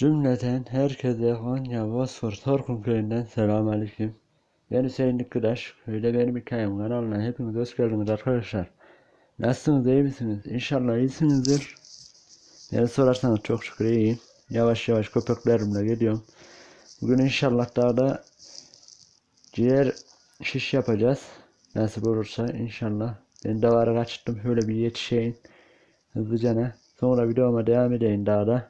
Cümleten herkese Konya Bosfor Torkun köyünden selamünaleyküm. Ben Hüseyin Dikkidaş. Köyde benim hikayem kanalına hepiniz hoş geldiniz arkadaşlar. Nasılsınız iyi misiniz? İnşallah iyisinizdir. Beni sorarsanız çok şükür iyiyim. Yavaş yavaş köpeklerimle geliyorum. Bugün inşallah dağda ciğer şiş yapacağız. Nasip olursa inşallah. Ben davarı kaçtım. Şöyle bir yetişeyim. Hızlıca ne? Sonra videoma devam edeyim dağda.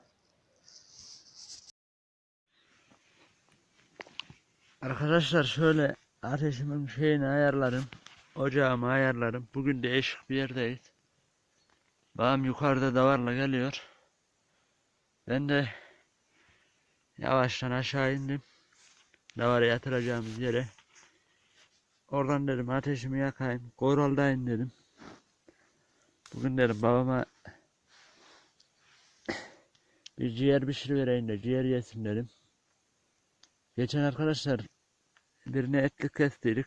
Arkadaşlar şöyle ateşimin şeyini ayarlarım. Ocağımı ayarlarım. Bugün değişik bir yerdeyiz. Babam yukarıda davarla geliyor. Ben de yavaştan aşağı indim. Davarı yatıracağımız yere. Oradan dedim ateşimi yakayım. Koraldayım dedim. Bugün dedim babama bir ciğer pişirivereyim de ciğer yesin dedim. Geçen arkadaşlar birine etlik kestiydik.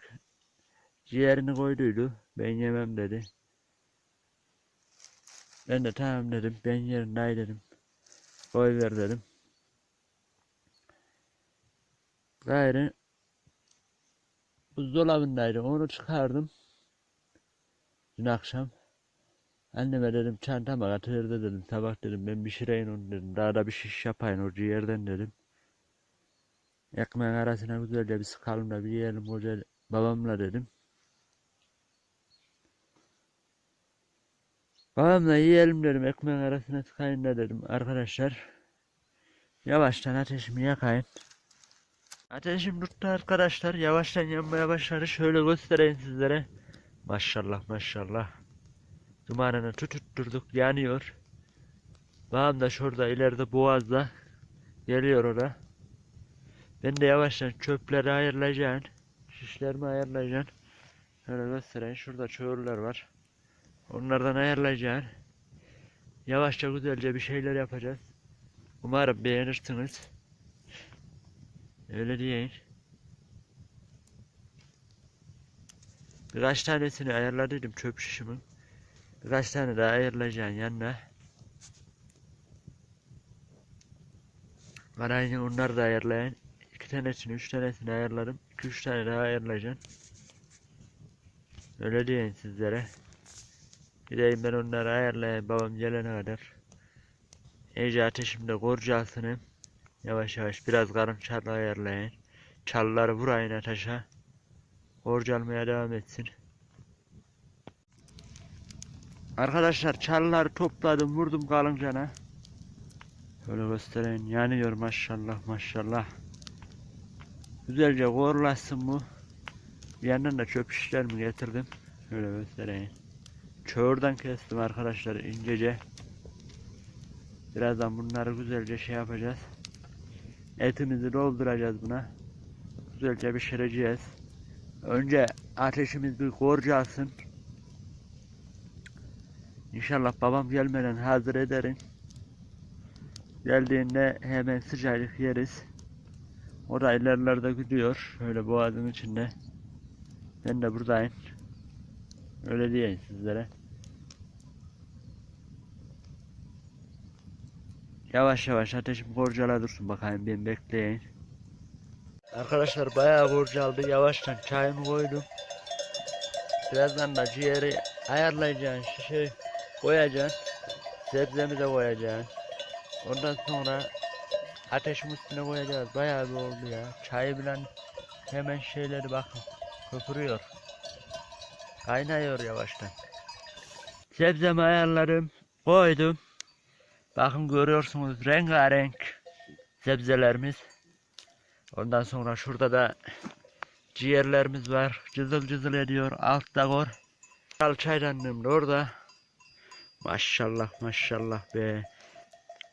Ciğerini koyduydu. Ben yemem dedi. Ben de tamam dedim. Ben yerim nay dedim. Koy ver dedim. Gayrı buzdolabındaydı. Onu çıkardım. Dün akşam. Anneme dedim çantama katırdı dedim. Sabah dedim ben pişireyim onu dedim. Daha da bir şiş yapayım o ciğerden dedim. Ekmeğin arasına güzelce bir sıkalım da bir yiyelim hoca babamla dedim. Babamla yiyelim dedim ekmeğin arasına sıkayım da dedim arkadaşlar. Yavaştan ateşimi yakayım. Ateşim tuttu arkadaşlar. Yavaştan yanmaya başladı. Şöyle göstereyim sizlere. Maşallah maşallah. Dumanını tututturduk yanıyor. Babam da şurada ileride boğazda. Geliyor orada. Ben de yavaştan çöpleri ayarlayacağım. Şişlerimi ayarlayacağım. Şöyle göstereyim. Şurada çöğürler var. Onlardan ayarlayacağım. Yavaşça güzelce bir şeyler yapacağız. Umarım beğenirsiniz. Öyle diyeyim. Birkaç tanesini ayarladıydım çöp şişimin. Birkaç tane daha ayarlayacağım yanına. Bana onları da ayarlayın. Tanesini, üç tanesini ayarladım. İki üç tane daha ayarlayacağım. Öyle diyeyim sizlere. Gideyim ben onları ayarlayayım babam gelene kadar. İyice ateşimde korcalsın Yavaş yavaş biraz karın çarlı ayarlayın. Çalları vurayın ateşe. Korcalmaya devam etsin. Arkadaşlar çalları topladım vurdum kalıncana. Şöyle göstereyim yanıyor maşallah maşallah. Güzelce korlasın bu. Yandan da çöp şişlerimi getirdim. Şöyle göstereyim. Çöğürden kestim arkadaşlar incece. Birazdan bunları güzelce şey yapacağız. Etimizi dolduracağız buna. Güzelce pişireceğiz. Önce ateşimiz bir korcalsın. İnşallah babam gelmeden hazır ederim. Geldiğinde hemen sıcacık yeriz. O da ilerlerde gidiyor. Şöyle boğazın içinde. Ben de buradayım. Öyle diyeyim sizlere. Yavaş yavaş ateşim korcala dursun bakayım ben bekleyin. Arkadaşlar bayağı korcaldı. Yavaştan çayımı koydum. Birazdan da ciğeri ayarlayacağım. Şişe koyacağım. Sebzemi de koyacağım. Ondan sonra ateşin üstüne koyacağız. Bayağı bir oldu ya. Çayı bilen hemen şeyleri bakın. Köpürüyor. Kaynıyor yavaştan. Sebzemi ayarlarım. Koydum. Bakın görüyorsunuz rengarenk sebzelerimiz. Ondan sonra şurada da ciğerlerimiz var. Cızıl cızıl ediyor. Altta gor. Al çaydanlığım da orada. Maşallah maşallah be.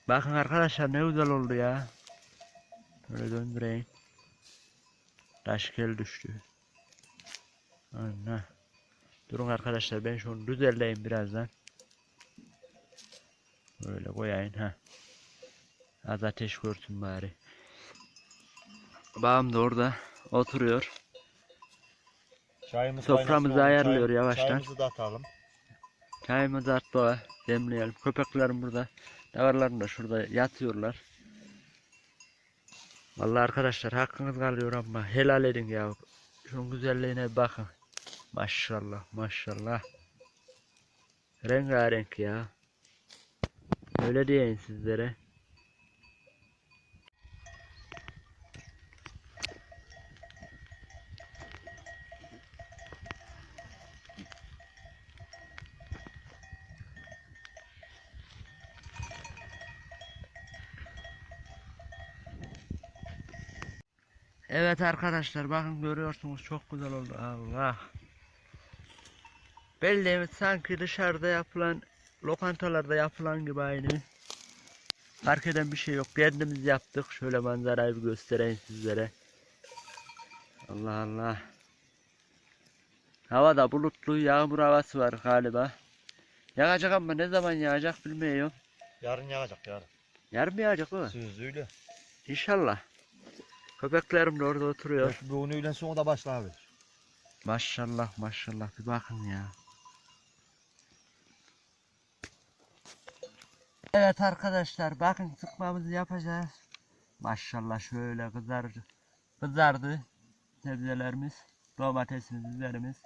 Bakın arkadaşlar ne güzel oldu ya. Böyle döndüreyim. Taş gel düştü. Ana. Durun arkadaşlar ben şunu düzenleyeyim birazdan. Böyle koyayım ha. Az ateş görsün bari. Babam da orada oturuyor. Çayımız Soframızı ayarlıyor çay- yavaştan. Çayımızı da atalım. Çayımızı atla demleyelim. Köpeklerim burada. Davarlarım da şurada yatıyorlar. Vallahi arkadaşlar hakkınız kalıyor ama helal edin ya. Şunun güzelliğine bakın. Maşallah maşallah. Rengarenk ya. Öyle diyeyim sizlere. Evet arkadaşlar bakın görüyorsunuz çok güzel oldu Allah. Belleğimiz sanki dışarıda yapılan lokantalarda yapılan gibi aynı. Fark eden bir şey yok. Kendimiz yaptık. Şöyle manzarayı bir göstereyim sizlere. Allah Allah. Havada bulutlu yağmur havası var galiba. Yağacak ama ne zaman yağacak bilmiyorum. Yarın yağacak yarın. Yarın mı yağacak mı? Sözlüyle. İnşallah. Köpeklerim de orada oturuyor. Bu onu öğlen sonra da başla abi. Maşallah maşallah bir bakın ya. Evet arkadaşlar bakın sıkmamızı yapacağız. Maşallah şöyle kızardı. Kızardı sebzelerimiz, domatesimiz, biberimiz.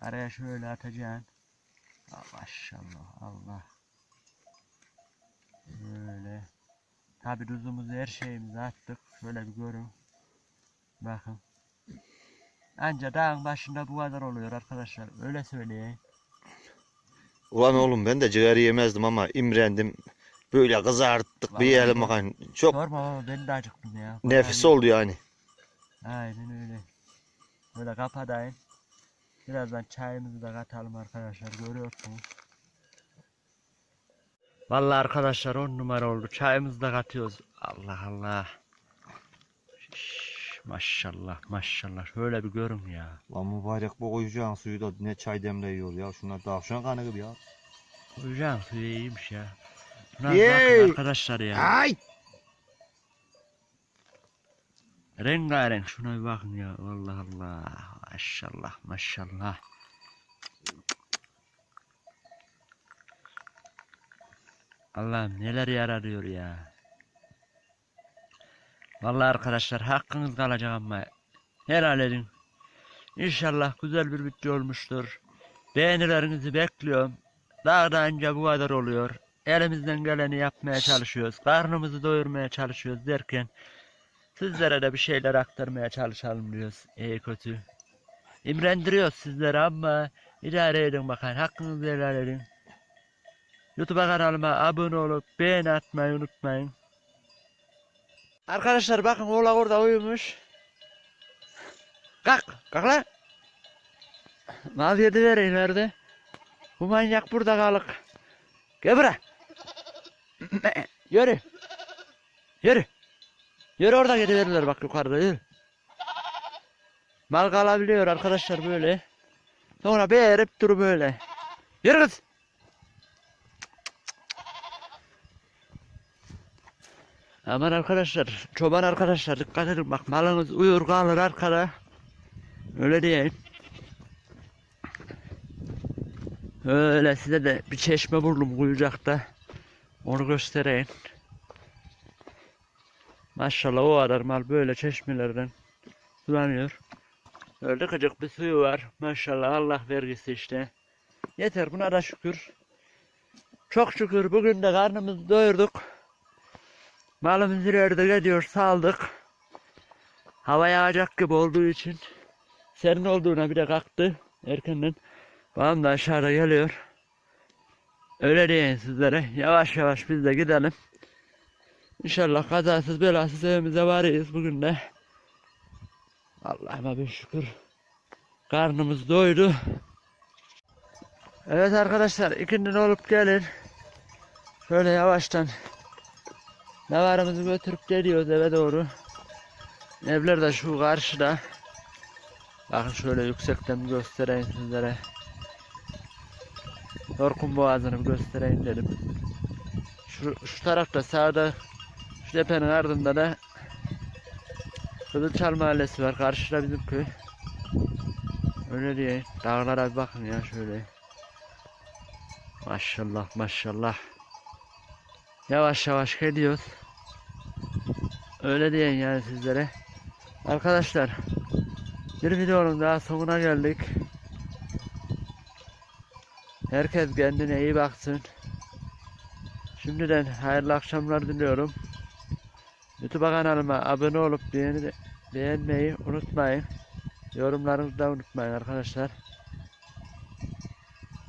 Araya şöyle atacağım. Ah, maşallah Allah. Böyle. Tabi tuzumuzu her şeyimizi attık. Şöyle bir görün. Bakın. Anca dağın başında bu kadar oluyor arkadaşlar. Öyle söyleyeyim. Ulan oğlum ben de ciğer yemezdim ama imrendim. Böyle kızarttık bir yiyelim bakayım. Çok Sorma baba ben de acıktım ya. nefis Yani- oldu yani. Aynen öyle. Böyle kapatayım. Birazdan çayımızı da katalım arkadaşlar. Görüyorsunuz. Vallahi arkadaşlar on numara oldu. Çayımızı da katıyoruz. Allah Allah. Maşallah maşallah. Şöyle bir görün ya. Lan mübarek bu koyacağın suyu da ne çay demleyiyor ya. Şunlar tavşan kanı gibi ya. Hocam suyu iyiymiş ya. Yey! bakın arkadaşlar ya. Ay! Rengarenk şuna bir bakın ya. Allah Allah. Maşallah maşallah. Allah'ım neler yaratıyor ya. Vallahi arkadaşlar hakkınız kalacak ama helal edin. İnşallah güzel bir video olmuştur. Beğenilerinizi bekliyorum. Daha da önce bu kadar oluyor. Elimizden geleni yapmaya çalışıyoruz. Karnımızı doyurmaya çalışıyoruz derken Sizlere de bir şeyler aktarmaya çalışalım diyoruz. İyi kötü. İmrendiriyoruz sizlere ama idare edin bakın. Hakkınızı helal edin. YouTube'a kanalıma abone olup beğeni atmayı unutmayın. Arkadaşlar bakın oğlak orada uyumuş. Kalk. Kalk lan. Mavi yedi verin nerede? Bu manyak burada kalık. Gel buraya. Yürü. Yürü. Yürü orada gidiverler bak yukarıda yürü. Mal kalabiliyor arkadaşlar böyle. Sonra beğerip duru böyle. Yürü kız. Aman arkadaşlar, çoban arkadaşlar dikkat edin bak malınız uyur kalır arkada. Öyle diyeyim. Öyle size de bir çeşme buldum kuyucakta. Onu göstereyim. Maşallah o kadar mal böyle çeşmelerden sulanıyor. Öyle gıcık bir suyu var. Maşallah Allah vergisi işte. Yeter buna da şükür. Çok şükür bugün de karnımızı doyurduk. Malımız ileride gidiyor saldık. Hava yağacak gibi olduğu için serin olduğuna bir de kalktı erkenden. Babam da aşağıda geliyor. Öyle diyeyim sizlere. Yavaş yavaş biz de gidelim. İnşallah kazasız belasız evimize varıyız bugün de. Allah'ıma bir şükür. Karnımız doydu. Evet arkadaşlar ikindin olup gelin. Şöyle yavaştan Navarımızı götürüp geliyoruz eve doğru. Evler de şu karşıda. Bakın şöyle yüksekten göstereyim sizlere. Yorkun boğazını göstereyim dedim. Şu, şu tarafta sağda şu tepenin ardında da Kızılçal mahallesi var. Karşıda bizim köy. Öyle diye. Dağlara bir bakın ya şöyle. Maşallah maşallah. Yavaş yavaş geliyoruz. Öyle diyen yani sizlere. Arkadaşlar bir videonun daha sonuna geldik. Herkes kendine iyi baksın. Şimdiden hayırlı akşamlar diliyorum. YouTube kanalıma abone olup beğeni, beğenmeyi unutmayın. Yorumlarınızı da unutmayın arkadaşlar.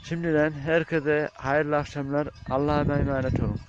Şimdiden herkese hayırlı akşamlar. Allah'a emanet olun.